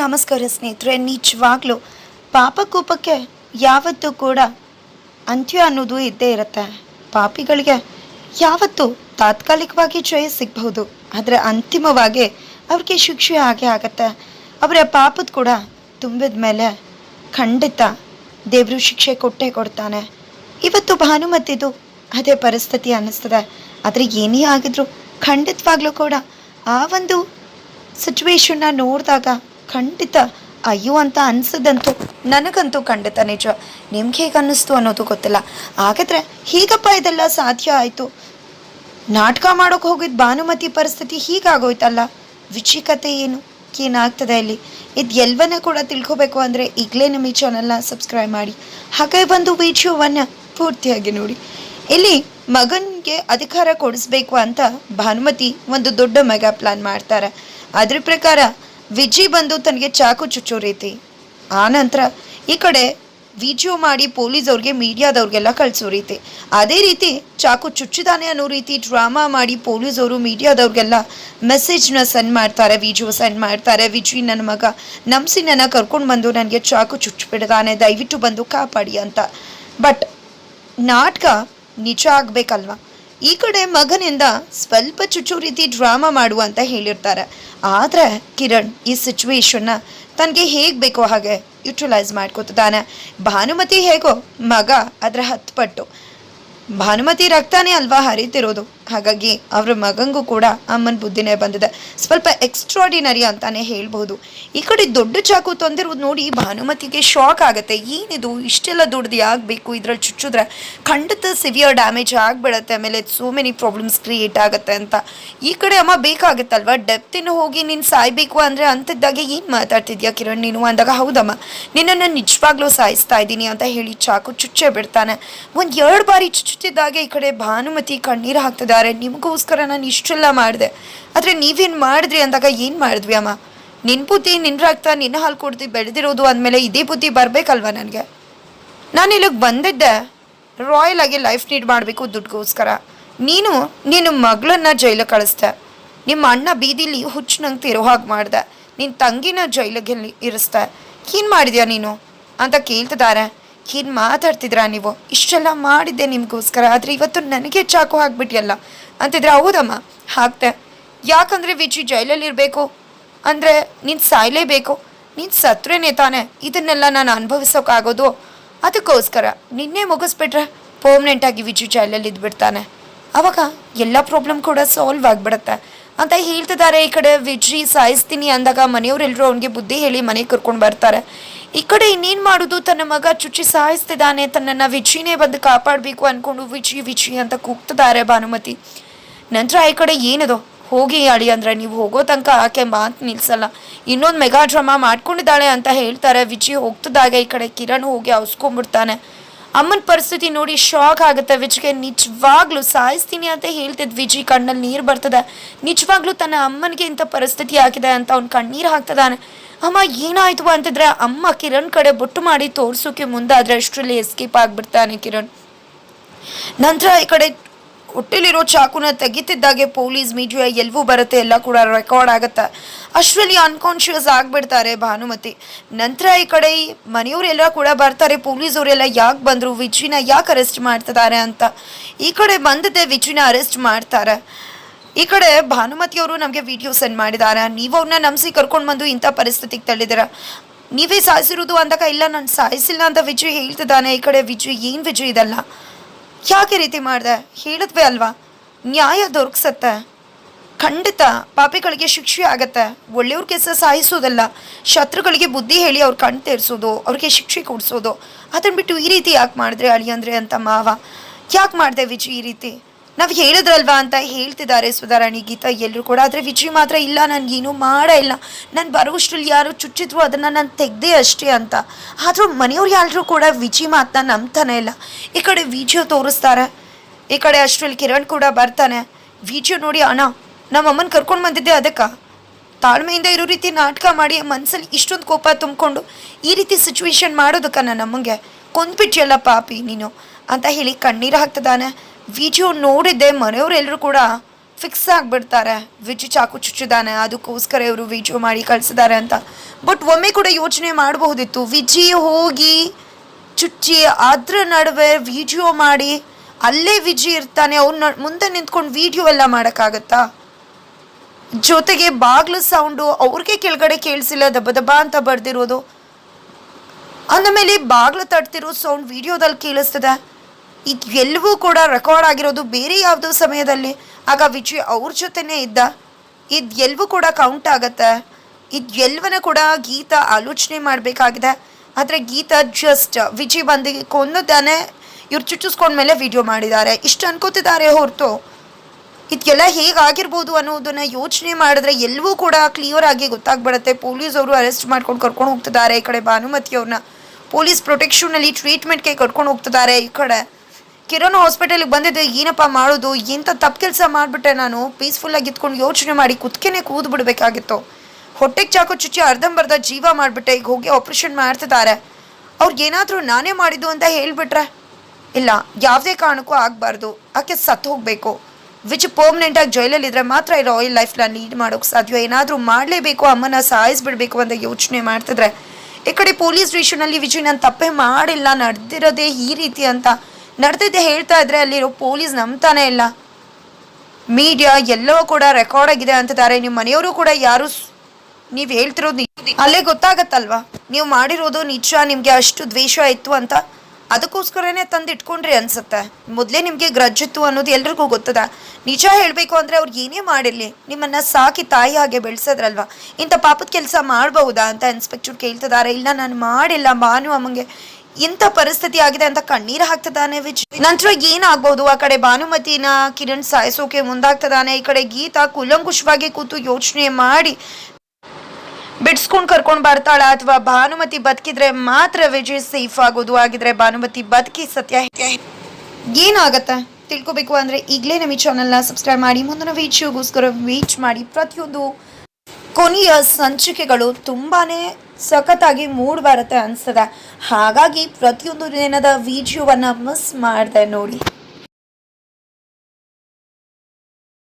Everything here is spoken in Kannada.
ನಮಸ್ಕಾರ ಸ್ನೇಹಿತರೆ, ನಿಜವಾಗ್ಲೂ ಪಾಪಕೂಪಕ್ಕೆ ಯಾವತ್ತೂ ಕೂಡ ಅಂತ್ಯ ಅನ್ನೋದು ಇದ್ದೇ ಇರುತ್ತೆ. ಪಾಪಿಗಳಿಗೆ ಯಾವತ್ತೂ ತಾತ್ಕಾಲಿಕವಾಗಿ ಜಯ ಸಿಗಬಹುದು, ಆದರೆ ಅಂತಿಮವಾಗಿ ಅವ್ರಿಗೆ ಶಿಕ್ಷೆ ಆಗೇ ಆಗತ್ತೆ. ಅವರ ಪಾಪದ ಕೂಡ ತುಂಬಿದ ಮೇಲೆ ಖಂಡಿತ ದೇವರು ಶಿಕ್ಷೆ ಕೊಟ್ಟೇ ಕೊಡ್ತಾನೆ. ಇವತ್ತು ಭಾನುಮತಿದು ಅದೇ ಪರಿಸ್ಥಿತಿ ಅನ್ನಿಸ್ತದೆ. ಆದರೆ ಏನೇ ಆಗಿದ್ರು ಖಂಡಿತವಾಗ್ಲೂ ಕೂಡ ಆ ಒಂದು ಸಿಚುವೇಶನ್ನ ನೋಡಿದಾಗ ಖಂಡಿತ. ಅಯ್ಯೋ, ಅಂತ ಅನ್ಸದಂತೂ ನನಗಂತೂ ಖಂಡಿತ ನಿಜ. ನಿಮ್ಗೆ ಹೇಗೆ ಅನ್ನಿಸ್ತು ಅನ್ನೋದು ಗೊತ್ತಿಲ್ಲ. ಹಾಗಾದ್ರೆ ಹೀಗಪ್ಪ ಇದೆಲ್ಲ ಸಾಧ್ಯ ಆಯಿತು. ನಾಟಕ ಮಾಡೋಕೆ ಹೋಗಿದ್ದ ಭಾನುಮತಿ ಪರಿಸ್ಥಿತಿ ಹೀಗಾಗೋಯ್ತಲ್ಲ? ವಿಚಿಕತೆ ಏನು? ಏನಾಗ್ತದೆ ಇಲ್ಲಿ ಇದು ಎಲ್ಲವನ್ನ ಕೂಡ ತಿಳ್ಕೊಬೇಕು ಅಂದರೆ ಈಗಲೇ ನಮ್ಮ ಈ ಚಾನಲ್ನ ಸಬ್ಸ್ಕ್ರೈಬ್ ಮಾಡಿ. ಹಾಗೆ ಬಂದು ವಿಡಿಯೋವನ್ನು ಪೂರ್ತಿಯಾಗಿ ನೋಡಿ. ಇಲ್ಲಿ ಮಗನಿಗೆ ಅಧಿಕಾರ ಕೊಡಿಸ್ಬೇಕು ಅಂತ ಭಾನುಮತಿ ಒಂದು ದೊಡ್ಡ ಮೆಗಾ ಪ್ಲಾನ್ ಮಾಡ್ತಾರೆ. ಅದ್ರ ಪ್ರಕಾರ ವಿಜಯ್ ಬಂದು ತನಗೆ ಚಾಕು ಚುಚ್ಚೋ ರೀತಿ ಆ ನಂತರ ಈ ಕಡೆ ವಿಡಿಯೋ ಮಾಡಿ ಪೊಲೀಸ್ ಅವ್ರಿಗೆ ಮೀಡಿಯಾದವ್ರಿಗೆಲ್ಲ ಕಳಿಸೋ ರೀತಿ. ಅದೇ ರೀತಿ ಚಾಕು ಚುಚ್ಚಿದಾನೆ ಅನ್ನೋ ರೀತಿ ಡ್ರಾಮಾ ಮಾಡಿ ಪೊಲೀಸ್ ಅವರು ಮೀಡಿಯಾದವ್ರಿಗೆಲ್ಲ ಮೆಸೇಜ್ನ ಸೆಂಡ್ ಮಾಡ್ತಾರೆ ವಿಡಿಯೋ ಸೆಂಡ್ ಮಾಡ್ತಾರೆ. ವಿಜಿ ನನ್ನ ಮಗ ನಮ್ಸಿ ನನ್ನ ಕರ್ಕೊಂಡು ಬಂದು ನನಗೆ ಚಾಕು ಚುಚ್ಚಿಬಿಡ್ದಾನೆ, ದಯವಿಟ್ಟು ಬಂದು ಕಾಪಾಡಿ ಅಂತ. ಬಟ್ ನಾಟಕ ನಿಜ ಆಗ್ಬೇಕಲ್ವಾ? ಈ ಕಡೆ ಮಗನಿಂದ ಸ್ವಲ್ಪ ಚುಚ್ಚು ರೀತಿ ಡ್ರಾಮಾ ಮಾಡು ಅಂತ ಹೇಳಿರ್ತಾರೆ. ಆದರೆ ಕಿರಣ್ ಈ ಸಿಚುವೇಶನ್ನ ತನಗೆ ಹೇಗೆ ಬೇಕೋ ಹಾಗೆ ಯುಟಿಲೈಸ್ ಮಾಡ್ಕೋತಿದ್ದಾನೆ. ಭಾನುಮತಿ ಹೇಗೋ ಮಗ ಅದರ ಹತ್ತು ಪಟ್ಟು ಭಾನುಮತಿ ರಕ್ತನೇ ಅಲ್ವಾ ಹರಿತಿರೋದು? ಹಾಗಾಗಿ ಅವರ ಮಗಂಗೂ ಕೂಡ ಅಮ್ಮನ ಬುದ್ಧಿನೇ ಬಂದಿದೆ. ಸ್ವಲ್ಪ ಎಕ್ಸ್ಟ್ರಾಡಿನರಿ ಅಂತಾನೆ ಹೇಳ್ಬಹುದು ಈ ಕಡೆ ದೊಡ್ಡ ಚಾಕು ತಂದಿರೋದು ನೋಡಿ ಭಾನುಮತಿಗೆ ಶಾಕ್ ಆಗುತ್ತೆ. ಏನಿದು? ಇಷ್ಟೆಲ್ಲ ದುಡ್ದು ಆಗಬೇಕು ಇದ್ರಲ್ಲಿ ಚುಚ್ಚಿದ್ರೆ ಖಂಡಿತ ಸಿವಿಯರ್ ಡ್ಯಾಮೇಜ್ ಆಗಿಬಿಡತ್ತೆ. ಆಮೇಲೆ ಸೋ ಮೆನಿ ಪ್ರಾಬ್ಲಮ್ಸ್ ಕ್ರಿಯೇಟ್ ಆಗುತ್ತೆ ಅಂತ. ಈ ಕಡೆ ಅಮ್ಮ ಬೇಕಾಗುತ್ತಲ್ವ? ಡೆಪ್ತಿನ ಹೋಗಿ ನೀನು ಸಾಯ್ಬೇಕು ಅಂದರೆ ಅಂಥದ್ದಾಗೆ ಏನು ಮಾತಾಡ್ತಿದ್ಯಾ ಕಿರಣ್? ನೀನು ಅಂದಾಗ, ಹೌದಮ್ಮ, ನಿನ್ನನ್ನು ನಿಜವಾಗ್ಲೂ ಸಾಯಿಸ್ತಾ ಇದ್ದೀನಿ ಅಂತ ಹೇಳಿ ಚಾಕು ಚುಚ್ಚೇ ಬಿಡ್ತಾನೆ. ಒಂದು ಎರಡು ಬಾರಿ ಚುಚ್ಚುತ್ತಿದ್ದಾಗೆ ಈ ಕಡೆ ಭಾನುಮತಿ ಕಣ್ಣೀರು ಹಾಕ್ತಿದ್ದಾರೆ ನಿಮಗೋಸ್ಕರ ನಾನು ಇಷ್ಟೆಲ್ಲ ಮಾಡಿದೆ. ಆದರೆ ನೀವೇನು ಮಾಡಿದ್ರಿ ಅಂದಾಗ ಏನು ಮಾಡಿದ್ವಿ ಅಮ್ಮ? ನಿನ್ನ ಬುದ್ಧಿ ನಿನ್ನ ರಕ್ತ, ನಿನ್ನ ಹಾಲು ಕೊಡ್ತೀವಿ ಬೆಳೆದಿರೋದು ಅಂದಮೇಲೆ ಇದೇ ಬುದ್ಧಿ ಬರಬೇಕಲ್ವ ನನಗೆ? ನಾನು ಇಲ್ಲಿಗೆ ಬಂದಿದ್ದೆ. ರಾಯಲ್ ಆಗಿ ಲೈಫ್ ನೀಡ್ ಮಾಡಬೇಕು ದುಡ್ಡುಗೋಸ್ಕರ. ನೀನು ನಿನ್ನ ಮಗಳನ್ನ ಜೈಲಿಗೆ ಕಳಿಸ್ದೆ. ನಿಮ್ಮ ಅಣ್ಣ ಬೀದಿಲಿ ಹುಚ್ಚು ನಂಗೆ ತಿರೋ ಹಾಗೆ ಮಾಡ್ದೆ. ನಿನ್ನ ತಂಗಿನ ಜೈಲಿಗೆ ಇರಿಸ್ದೆ? ಏನು ಮಾಡಿದ್ಯಾ ನೀನು? ಅಂತ ಕೇಳ್ತಿದ್ದಾರೆ. ಏನು ಮಾತಾಡ್ತಿದ್ರಾ ನೀವು? ಇಷ್ಟೆಲ್ಲ ಮಾಡಿದ್ದೆ ನಿಮಗೋಸ್ಕರ. ಆದರೆ ಇವತ್ತು ನನಗೆ ಚಾಕು ಹಾಕ್ಬಿಟ್ಟಿಯಲ್ಲ ಅಂತಿದ್ರೆ ಹೌದಮ್ಮ, ಹಾಕ್ತೆ. ಯಾಕಂದರೆ ವಿಜಿ ಜೈಲಲ್ಲಿ ಇರಬೇಕು ಅಂದರೆ ನೀನು ಸಾಯಲೇಬೇಕು. ನೀನು ಸತ್ರೇನೆ ತಾನೆ. ಇದನ್ನೆಲ್ಲ ನಾನು ಅನುಭವಿಸೋಕ್ಕಾಗೋದು ಅದಕ್ಕೋಸ್ಕರ ನಿನ್ನೆ ಮುಗಿಸ್ಬಿಟ್ರೆ ಪರ್ಮನೆಂಟಾಗಿ ವಿಜಿ ಜೈಲಲ್ಲಿ ಇದ್ಬಿಡ್ತಾನೆ ಆವಾಗ ಎಲ್ಲ ಪ್ರಾಬ್ಲಮ್ ಕೂಡ ಸಾಲ್ವ್ ಆಗಿಬಿಡುತ್ತೆ. ಅಂತ ಹೇಳ್ತಿದ್ದಾರೆ ಈ ಕಡೆ, ವಿಜಿ ಸಾಯಿಸ್ತೀನಿ ಅಂದಾಗ ಮನೆಯವರೆಲ್ಲರೂ ಅವನಿಗೆ ಬುದ್ಧಿ ಹೇಳಿ ಮನೆಗೆ ಕರ್ಕೊಂಡು ಬರ್ತಾರೆ. ಈ ಕಡೆ ಇನ್ನೇನು ಮಾಡೋದು? ತನ್ನ ಮಗ ಚುಚ್ಚಿ ಸಾಯಿಸ್ತಿದ್ದಾನೆ. ತನ್ನನ್ನ ವಿಚಿನೇ ಬಂದು ಕಾಪಾಡಬೇಕು ಅಂದ್ಕೊಂಡು ವಿಚಿ ವಿಚಿ ಅಂತ ಕೂಗ್ತಿದ್ದಾರೆ ಭಾನುಮತಿ. ನಂತರ ಈ ಕಡೆ ಏನದು? ಹೋಗಿ ಅಳಿ ಅಂದ್ರೆ ನೀವು ಹೋಗೋ ತನಕ ಆಕೆ ಮಾತು ನಿಲ್ಸಲ್ಲ. ಇನ್ನೊಂದು ಮೆಗಾ ಡ್ರಾಮಾ ಮಾಡ್ಕೊಂಡಿದ್ದಾಳೆ ಅಂತ ಹೇಳ್ತಾರೆ. ವಿಜಿ ಹೋಗ್ತಿದ್ದಾಗ. ಈ ಕಡೆ ಕಿರಣ್ ಹೋಗಿ ಅವಸ್ಕೊಂಡ್ಬಿಡ್ತಾನೆ. ಅಮ್ಮನ ಪರಿಸ್ಥಿತಿ ನೋಡಿ ಶಾಕ್ ಆಗುತ್ತೆ. ವಿಜಿಗೆ ನಿಜವಾಗ್ಲೂ ಸಾಯಿಸ್ತೀನಿ ಅಂತ ಹೇಳ್ತಿದ್ ವಿಜಿ ಕಣ್ಣಲ್ಲಿ ನೀರು ಬರ್ತದೆ. ನಿಜವಾಗ್ಲೂ ತನ್ನ ಅಮ್ಮನಿಗೆ ಇಂಥ ಪರಿಸ್ಥಿತಿ ಆಗಿದೆ ಅಂತ ಅವ್ನು ಕಣ್ಣೀರು ಹಾಕ್ತಿದ್ದಾನೆ. ಅಮ್ಮ ಏನಾಯ್ತು ಅಂತಿದ್ರೆ ಅಮ್ಮ ಕಿರಣ್ ಕಡೆ ಬೊಟ್ಟು ಮಾಡಿ ತೋರ್ಸೋಕೆ ಮುಂದಾದ್ರೆ ಅಷ್ಟರಲ್ಲಿ ಎಸ್ಕೇಪ್ ಆಗ್ಬಿಡ್ತಾನೆ ಕಿರಣ್. ನಂತರ ಈ ಕಡೆ ಹೊಟ್ಟೆಲಿರೋ ಚಾಕುನ ತೆಗಿತಿದ್ದಾಗೆ ಪೊಲೀಸ್ ಮೀಡಿಯಾ ಎಲ್ವೂ ಬರುತ್ತೆ, ಎಲ್ಲ ಕೂಡ ರೆಕಾರ್ಡ್ ಆಗುತ್ತೆ. ಅಷ್ಟರಲ್ಲಿ ಅನ್ಕಾನ್ಶಿಯಸ್ ಆಗಿಬಿಡ್ತಾರೆ ಭಾನುಮತಿ. ನಂತರ ಈ ಕಡೆ ಮನೆಯವರೆಲ್ಲ ಕೂಡ ಬರ್ತಾರೆ, ಪೊಲೀಸವರೆಲ್ಲ ಯಾಕೆ ಬಂದರು ವಿಜಿನ ಯಾಕೆ ಅರೆಸ್ಟ್ ಮಾಡ್ತಿದ್ದಾರೆ ಅಂತ. ಈ ಕಡೆ ಬಂದದ್ದೇ ವಿಜಿನ ಅರೆಸ್ಟ್ ಮಾಡ್ತಾರೆ. ಈ ಕಡೆ ಭಾನುಮತಿಯವರು ನಮಗೆ ವಿಡಿಯೋ ಸೆಂಡ್ ಮಾಡಿದ್ದಾರೆ ನೀವು ಅವ್ರನ್ನ ನಂಬಿಸಿ ಕರ್ಕೊಂಡು ಬಂದು ಇಂಥ ಪರಿಸ್ಥಿತಿಗೆ ತಳ್ಳಿದ್ದೀರ ನೀವೇ ಸಾಯಿಸಿರೋದು ಅಂದಾಗ ಇಲ್ಲ, ನಾನು ಸಾಯಿಸಿಲ್ಲ ಅಂತ ವಿಜಯ್ ಹೇಳ್ತಿದ್ದಾನೆ. ಈ ಕಡೆ ವಿಜಯ್, ಏನು ವಿಜಯ್ ಇದಲ್ಲ? ಯಾಕೆ ರೀತಿ ಮಾಡಿದೆ? ಹೇಳಿದ್ವಿ ಅಲ್ವಾ? ನ್ಯಾಯ ದೊರಕಿಸತ್ತೆ. ಖಂಡಿತ ಪಾಪಿಗಳಿಗೆ ಶಿಕ್ಷೆ ಆಗತ್ತೆ. ಒಳ್ಳೆಯವ್ರ ಕೆಲಸ ಸಾಯಿಸೋದಲ್ಲ. ಶತ್ರುಗಳಿಗೆ ಬುದ್ಧಿ ಹೇಳಿ ಅವ್ರು ಕಣ್ ತೆರೆಸೋದು, ಅವ್ರಿಗೆ ಶಿಕ್ಷೆ ಕೊಡಿಸೋದು. ಅದನ್ನು ಬಿಟ್ಟು ಈ ರೀತಿ ಯಾಕೆ ಮಾಡಿದ್ರೆ ಅಳಿ ಅಂದ್ರೆ ಅಂತ ಮಾವ? ಯಾಕೆ ಮಾಡಿದೆ ವಿಜಯ್ ಈ ರೀತಿ? ನಾವು ಹೇಳಿದ್ರಲ್ವಾ ಅಂತ ಹೇಳ್ತಿದ್ದಾರೆ ಸುಧಾರಾಣಿ ಗೀತಾ ಎಲ್ಲರೂ ಕೂಡ, ಆದರೆ ವಿಜಯ್ ಮಾತ್ರ ಇಲ್ಲ ನನಗೇನು ಮಾಡ ಇಲ್ಲ. ನಾನು ಬರೋಷ್ಟ್ರಲ್ಲಿ ಯಾರು ಚುಚ್ಚಿದ್ರು, ಅದನ್ನು ನಾನು ತೆಗ್ದೆ ಅಷ್ಟೇ ಅಂತ. ಆದರೂ ಮನೆಯವ್ರು ಯಾರು ಕೂಡ ವಿಜಯ್ ಮಾತನ್ನ ನಂಬ್ತಾನೆ ಇಲ್ಲ. ಈ ಕಡೆ ವಿಡಿಯೋ ತೋರಿಸ್ತಾರೆ. ಈ ಕಡೆ ಅಷ್ಟರಲ್ಲಿ ಕಿರಣ್ ಕೂಡ ಬರ್ತಾನೆ. ವಿಡಿಯೋ ನೋಡಿ, ಅಣ್ಣ ನಮ್ಮ ಅಮ್ಮನ ಕರ್ಕೊಂಡು ಬಂದಿದ್ದೆ ಅದಕ್ಕೆ. ತಾಳ್ಮೆಯಿಂದ ಇರೋ ರೀತಿ ನಾಟಕ ಮಾಡಿ ಮನಸ್ಸಲ್ಲಿ ಇಷ್ಟೊಂದು ಕೋಪ ತುಂಬಿಕೊಂಡು ಈ ರೀತಿ ಸಿಚುವೇಶನ್ ಮಾಡೋದಕ್ಕ ಅಮ್ಮಂಗೆ. ಕೊಂದ್ಬಿಟ್ಟಿಯಲ್ಲ ಪಾಪಿ ನೀನು. ಅಂತ ಹೇಳಿ ಕಣ್ಣೀರು ಹಾಕ್ತಿದ್ದಾನೆ. ವಿಡಿಯೋ ನೋಡಿದ್ದೆ ಮನೆಯವರೆಲ್ಲರೂ ಕೂಡ ಫಿಕ್ಸ್ ಆಗಿಬಿಡ್ತಾರೆ. ವಿಜಿ ಚಾಕು ಚುಚ್ಚಿದ್ದಾನೆ ಅದಕ್ಕೋಸ್ಕರ ಇವರು ವಿಡಿಯೋ ಮಾಡಿ ಕಳಿಸಿದ್ದಾರೆ ಅಂತ. ಬಟ್ ಒಮ್ಮೆ ಕೂಡ ಯೋಚನೆ ಮಾಡಬಹುದಿತ್ತು. ವಿಜಿ ಹೋಗಿ ಚುಚ್ಚಿ, ಅದ್ರ ನಡುವೆ ವಿಡಿಯೋ ಮಾಡಿ, ಅಲ್ಲೇ ವಿಜಿ ಇರ್ತಾನೆ, ಅವ್ನ ಮುಂದೆ ನಿಂತ್ಕೊಂಡು ವಿಡಿಯೋ ಎಲ್ಲ ಮಾಡೋಕ್ಕಾಗತ್ತಾ? ಜೊತೆಗೆ ಬಾಗ್ಲು ಸೌಂಡು ಅವ್ರಿಗೆ ಕೆಳಗಡೆ ಕೇಳಿಸಿಲ್ಲ ದಬ್ಬ ದಬ್ಬ ಅಂತ ಬರ್ದಿರೋದು. ಅಂದಮೇಲೆ ಬಾಗ್ಲು ತಡ್ತಿರೋ ಸೌಂಡ್ ವಿಡಿಯೋದಲ್ಲಿ ಕೇಳಿಸ್ತದೆ. ಇದು ಎಲ್ಲವೂ ಕೂಡ ರೆಕಾರ್ಡ್ ಆಗಿರೋದು ಬೇರೆ ಯಾವುದೋ ಸಮಯದಲ್ಲಿ. ಆಗ ವಿಜಯ್ ಅವ್ರ ಜೊತೆನೇ ಇದ್ದ. ಇದು ಎಲ್ಲವೂ ಕೂಡ ಕೌಂಟ್ ಆಗತ್ತೆ. ಇದು ಕೂಡ ಗೀತಾ ಆಲೋಚನೆ ಮಾಡಬೇಕಾಗಿದೆ. ಆದರೆ ಗೀತಾ ಜಸ್ಟ್ ವಿಜಯ್ ಬಂದು ಕೊಂದಿದ್ದಾನೆ ಇವ್ರು ಚುಚ್ಚಿಸ್ಕೊಂಡ್ಮೇಲೆ ವಿಡಿಯೋ ಮಾಡಿದ್ದಾರೆ. ಇಷ್ಟು ಅನ್ಕೋತಿದ್ದಾರೆ ಹೊರತು. ಇದೆಲ್ಲ ಹೇಗಾಗಿರ್ಬೋದು ಅನ್ನೋದನ್ನು ಯೋಚನೆ ಮಾಡಿದ್ರೆ ಎಲ್ಲವೂ ಕೂಡ ಕ್ಲಿಯರ್ ಆಗಿ ಗೊತ್ತಾಗ್ಬಿಡುತ್ತೆ. ಪೊಲೀಸ್ ಅವರು ಅರೆಸ್ಟ್ ಮಾಡ್ಕೊಂಡು ಕರ್ಕೊಂಡು ಹೋಗ್ತಿದ್ದಾರೆ ಈ ಕಡೆ ಭಾನುಮತಿ ಅವ್ರನ್ನ ಪೊಲೀಸ್ ಪ್ರೊಟೆಕ್ಷನಲ್ಲಿ ಟ್ರೀಟ್ಮೆಂಟ್ಗೆ ಕರ್ಕೊಂಡು ಹೋಗ್ತಿದ್ದಾರೆ ಈ ಕಡೆ. ಕಿರಣ್ ಹಾಸ್ಪಿಟಲ್ಗೆ ಬಂದಿದ್ದೆ, ಏನಪ್ಪ ಮಾಡೋದು ಎಂಥ ತಪ್ಪು ಕೆಲಸ ಮಾಡಿಬಿಟ್ಟೆ ನಾನು? ಪೀಸ್ಫುಲ್ಲಾಗಿ ಇದ್ಕೊಂಡು ಯೋಚನೆ ಮಾಡಿ ಕುತ್ಕೆನೆ ಕೂದು ಬಿಡಬೇಕಾಗಿತ್ತು. ಹೊಟ್ಟೆಗೆ ಚಾಕು ಚುಚ್ಚಿ ಅರ್ಧಂಬರ್ಧ ಜೀವ ಮಾಡಿಬಿಟ್ಟೆ, ಈಗ ಹೋಗಿ ಆಪ್ರೇಷನ್ ಮಾಡ್ತಿದ್ದಾರೆ. ಅವ್ರಿಗೇನಾದರೂ ನಾನೇ ಮಾಡಿದ್ದು ಅಂತ ಹೇಳಿಬಿಟ್ರೆ? ಇಲ್ಲ, ಯಾವುದೇ ಕಾರಣಕ್ಕೂ ಆಗಬಾರ್ದು. ಆಕೆ ಸತ್ತು ಹೋಗಬೇಕು. ವಿಚ್ ಜೈಲಲ್ಲಿ ಇದ್ರೆ ಮಾತ್ರ ಈ ರಾಯಲ್ ಲೈಫ್ನ ಲೀಡ್ ಮಾಡೋಕೆ ಸಾಧ್ಯ. ಏನಾದರೂ ಮಾಡಲೇಬೇಕು ಅಮ್ಮನ ಸಾಯಿಸ್ಬಿಡ್ಬೇಕು ಅಂತ ಯೋಚನೆ ಮಾಡ್ತಿದ್ರೆ. ಈ ಕಡೆ ಪೊಲೀಸ್ ಸ್ಟೇಷನಲ್ಲಿ ವಿಜಯ್ ನಾನು ತಪ್ಪೇ ಮಾಡಿಲ್ಲ, ನಡೆದಿರೋದೇ ಈ ರೀತಿ ಅಂತ. ನಡೆದಿದ್ದೆ ಹೇಳ್ತಾ ಇದ್ರೆ ಅಲ್ಲಿರೋ ಪೊಲೀಸ್ ನಂಬ್ತಾನೆ ಇಲ್ಲ. ಮೀಡಿಯಾ ಎಲ್ಲವೂ ಕೂಡ ರೆಕಾರ್ಡ್ ಆಗಿದೆ ಅಂತಿದ್ದಾರೆ. ನಿಮ್ಮ ಮನೆಯವರು ಕೂಡ ಯಾರು ನೀವು ಹೇಳ್ತಿರೋದು ಅಲ್ಲೇ ಗೊತ್ತಾಗತ್ತಲ್ವಾ? ನೀವು ಮಾಡಿರೋದು ನಿಜ, ನಿಮಗೆ ಅಷ್ಟು ದ್ವೇಷ ಇತ್ತು ಅಂತ. ಅದಕ್ಕೋಸ್ಕರನೇ ತಂದು ಇಟ್ಕೊಂಡ್ರಿ ಅನ್ಸುತ್ತೆ. ಮೊದಲೇ ನಿಮಗೆ ಗ್ರಜಿತ್ತು ಅನ್ನೋದು ಎಲ್ರಿಗೂ ಗೊತ್ತದ. ನಿಜ ಹೇಳಬೇಕು ಅಂದರೆ ಅವ್ರು ಏನೇ ಮಾಡಿರಲಿ, ನಿಮ್ಮನ್ನ ಸಾಕಿ ತಾಯಿ ಹಾಗೆ ಬೆಳೆಸಿದ್ರಲ್ವಾ? ಇಂಥ ಪಾಪದ ಕೆಲಸ ಮಾಡಬಹುದಾ ಅಂತ ಇನ್ಸ್ಪೆಕ್ಟರ್ ಕೇಳ್ತಿದ್ದಾರೆ. ಇಲ್ಲ, ನಾನು ಮಾಡಿಲ್ಲ. ಭಾನು ಅಮ್ಮಂಗೆ ಇಂಥ ಪರಿಸ್ಥಿತಿ ಆಗಿದೆ ಅಂತ ಕಣ್ಣೀರು ಹಾಕ್ತದಾನೆ ವಿಜಯ್ ನಂತರ ಏನಾಗಬಹುದು ಆ ಕಡೆ ಭಾನುಮತಿನ ಕಿರಣ್ ಸಾಯಿಸೋಕೆ ಮುಂದಾಗ್ತದಾನೆ. ಈ ಕಡೆ ಗೀತಾ ಕುಲಂಕುಷವಾಗಿ ಕೂತು ಯೋಚನೆ ಮಾಡಿ ಬಿಡ್ಸ್ಕೊಂಡು ಕರ್ಕೊಂಡು ಬರ್ತಾಳ ಅಥವಾ ಭಾನುಮತಿ ಬದುಕಿದ್ರೆ ಮಾತ್ರ ವಿಜಯ್ ಸೇಫ್ ಆಗೋದು ಆಗಿದ್ರೆ ಭಾನುಮತಿ ಬದುಕಿ ಸತ್ಯ ಏನಾಗತ್ತೆ? ತಿಳ್ಕೊಬೇಕು ಅಂದ್ರೆ ಈಗಲೇ ನಮ್ಮ ಈ ಸಬ್ಸ್ಕ್ರೈಬ್ ಮಾಡಿ. ಮುಂದಿನ ವೀಡಿಯೋಗೋಸ್ಕರ ವೀಚ್ ಮಾಡಿ. ಪ್ರತಿಯೊಂದು ಕೊನೆಯ ಸಂಚಿಕೆಗಳು ತುಂಬಾನೇ ಸಖತ್ತಾಗಿ ಮೂಡ್ ಬರುತ್ತೆ ಅನಿಸ್ತದೆ. ಹಾಗಾಗಿ ಪ್ರತಿಯೊಂದು ದಿನದ ವಿಡಿಯೋವನ್ನು ಮಿಸ್ ಮಾಡಿದೆ ನೋಡಿ.